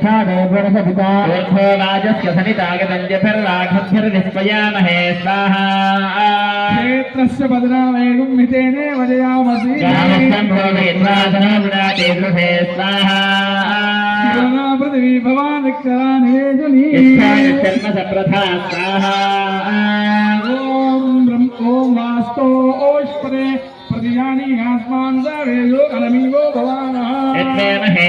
ज्येष्ठादेवरसपिता ऊर्ध्वो राजस्य सनितागतञ्जभिर्राघभ्यर्निष्पयामहे स्वाहा क्षेत्रस्य बदनामेकं मितेने वजयामसि रामस्तं भोगयन्वासनो विराटे गृहे स्वाहा शिवनापृथिवी भवानिकरा निवेदनी इच्छानित्यर्म सप्रथा स्वाहा ॐ ब्रह्म ॐ वास्तो ओष्पदे प्रतिजानी आत्मान् सर्वेयो अनमीवो भवानः यत्नेमहे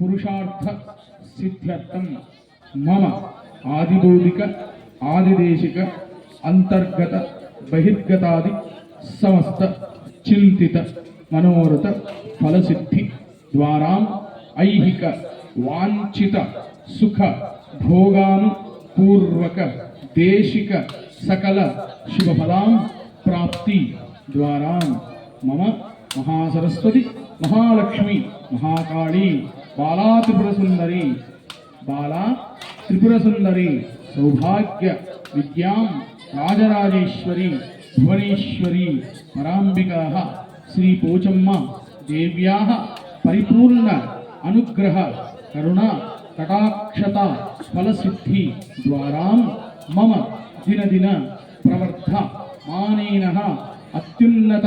పురుషార్థ సిద్ధ్యర్థం మమ ఆదిభౌతిక ఆదిదేశిక అంతర్గత బహిర్గతాది సమస్త చింతిత మనోరథ ఫలసిద్ధి ద్వారా ఐహిక వాంఛిత సుఖ భోగానుపూర్వక దేశిక సకల శుభఫలాం ప్రాప్తి ద్వారా మమ మహాసరస్వతి మహాలక్ష్మి మహాకాళీ. బాలా త్రిపుర సుందరి బాలా త్రిపుర సుందరి సౌభాగ్య విద్యాం రాజరాజేశ్వరి భువనేశ్వరి పరాంబికా శ్రీ పోచమ్మ దేవ్యా పరిపూర్ణ అనుగ్రహ కరుణ కటాక్షత ఫలసిద్ధి ద్వారా మమ దినదిన ప్రవర్ధ మానేన అత్యున్నత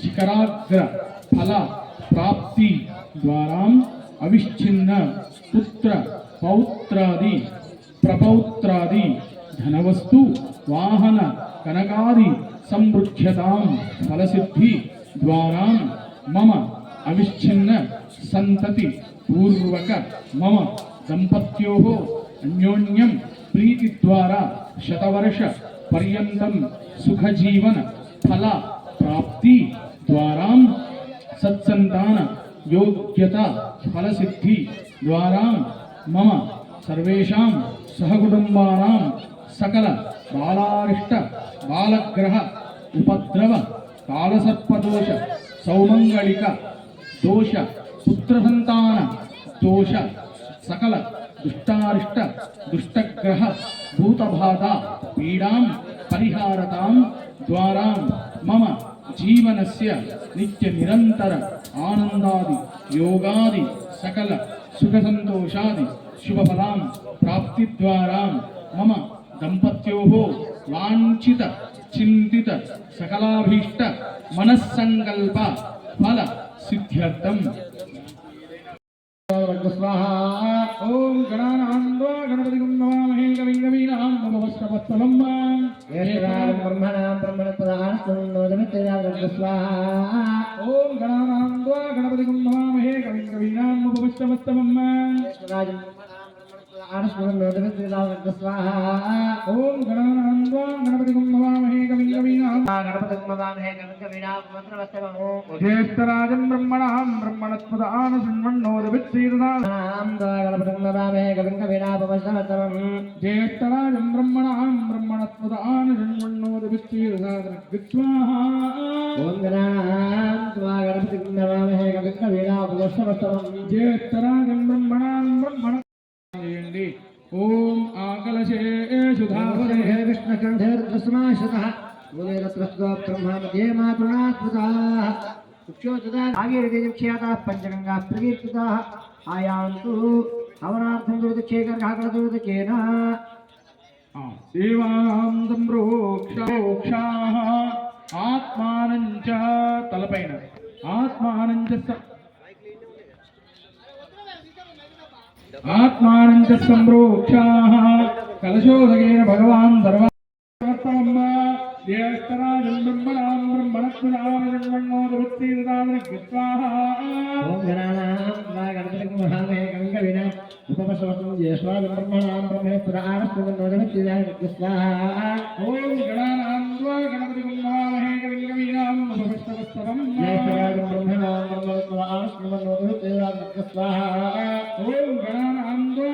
శిఖరాగ్ర ఫల ప్రాప్తి ద్వారా అవిచ్ఛిన్న పుత్ర పౌత్రాది ప్రపౌత్రాది ధనవస్తు వాహన కనకాది సంవృధ్యతాం ఫలసిద్ధి ద్వారా మమ అవిచ్ఛిన్న సంతతి పూర్వక మమ దంపత్యో అన్యోన్యం ప్రీతి ద్వారా శతవర్ష పర్యంతం సుఖజీవన ఫల ప్రాప్తి ద్వారా సత్సంతాన యోగ్యత ఫలసిద్ధి ద్వారా మమ సర్వేషాం సహకుటుంబానాం సకల బాలారిష్ట బాలగ్రహ ఉపద్రవ కాలసర్పదోష సౌమంగళిక దోష పుత్రసంతాన దోష సకల దుష్టారిష్ట దుష్టగ్రహ భూతబాధ పీడాం పరిహారతాం ద్వారా మమ జీవనస్య నిత్య నిరంతర ఆనందాది యోగాది సకల సుఖ సంతోషాది శుభఫలాం ప్రాప్తి ద్వారా మమ దంపత్యో వాంఛిత చింతిత సకలాభీష్ట మనస్సంకల్ప ఫల సిద్ధ్యర్థం. స్వాహా. ఓం గణానాంద్వా గణపతి గుంభవామహే కవిం కవీనాం నమవస్తవత్సలం బ్రహ్మణాం బ్రహ్మణత్వదానోదమిత్యాగ స్వాహా. నమవస్తవత్సలం రాజం ఆనస్మరణోదమిత్యాగ స్వాహా ఓం గణపతి జ్యేష్ఠరాజం బ్రహ్మణాం బ్రహ్మణత్వదాన శృణ్వన్నోదవిత్సీర్ణాం నాం జ్యేష్ఠరాజం బ్రహ్మణాం బ్రహ్మణత్వదాన శృణ్వన్నోదవిత్సీర్ణాం ఓం గణాం జ్యేష్ఠరాజం ॐ आकलशेषुधाहुरे विष्णुकण्ठे रुद्रसमाश्रितः गुरुरत्नस्तो ब्रह्ममध्ये मातृणात्मताः सुक्षोचिता आगीरदीक्षाताः पञ्चगङ्गाः प्रकीर्तिताः आयान्तु हवनार्थं दुर्दक्षेकर्कः कृतदुर्दकेन देवां दम्रोक्षोक्षाः आत्मानं च तलपैन आत्मानं च చ స- ఆత్మానం చ సంప్రోక్షా కలశోదకేన భగవాన్ సర్వమ్మ జ్యేష్ఠరాజం బ్రహ్మణాం ఓం గణానాం త్వా గణపతిం మహామహే కవిం కవిన ఉపమసవతం జ్యేష్ఠాం బ్రహ్మణాం బ్రహ్మేశ్వరానస్మృతోదమిత్యాగ స్వాహా ఓం గణానాం త్వా గణపతి మహామహే కవిం కవీనాం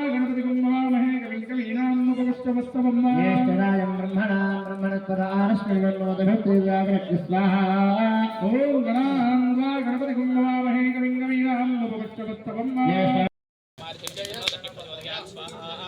గణపతి గుమ్మామహే కవింకలీనాముపస్తమస్తమయ్యేశ్వరాయ బ్రహ్మణా బ్రహ్మణత్వర ఆరస్మిగణోదృత్యాగ్రహ స్వాహ ఓం గణాం ద్వా గణపతి గుమ్మామహే కవింకలీనాముపస్తమస్తమయ్యేశ్వరాయ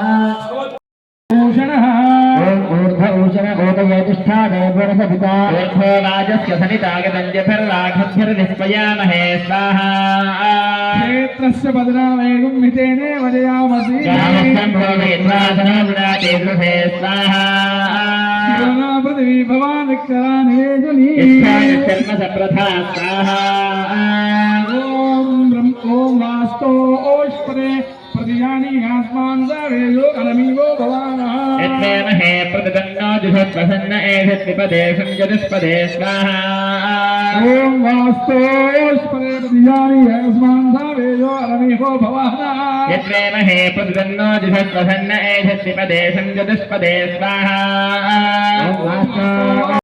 यथा देवेण सविता यथो राजस्य सनितागदञ्जभिर्राघभ्यर्निष्पयामहे स्वाहा। क्षेत्रस्य बदनामेकं मितेने वदयामसि। रामसम्भोगयद्वासनादुरादेदृहे स्वाहा। पृथ्वी भवान् करानेजनी कर्म सप्रथा स्वाहा। ॐ ब्रह्म ॐ वास्तो ओष्परे प्रतिजानी आत्मान् सर्वे योगरमीवो भवान् यत्मेमहे प्रतिदन्नो जुषत्प्रसन्न एषत्विपदे संजतिष्पदे स्वाहा ॐ वास्तो ओष्पदे प्रतिजानी आस्मान् सावेयो अलमीवो भवानः यत्मेमहे प्रतिदन्नो जुषत्प्रसन्न एषत्विपदे संजतिष्पदे स्वाहा ॐ वास्तव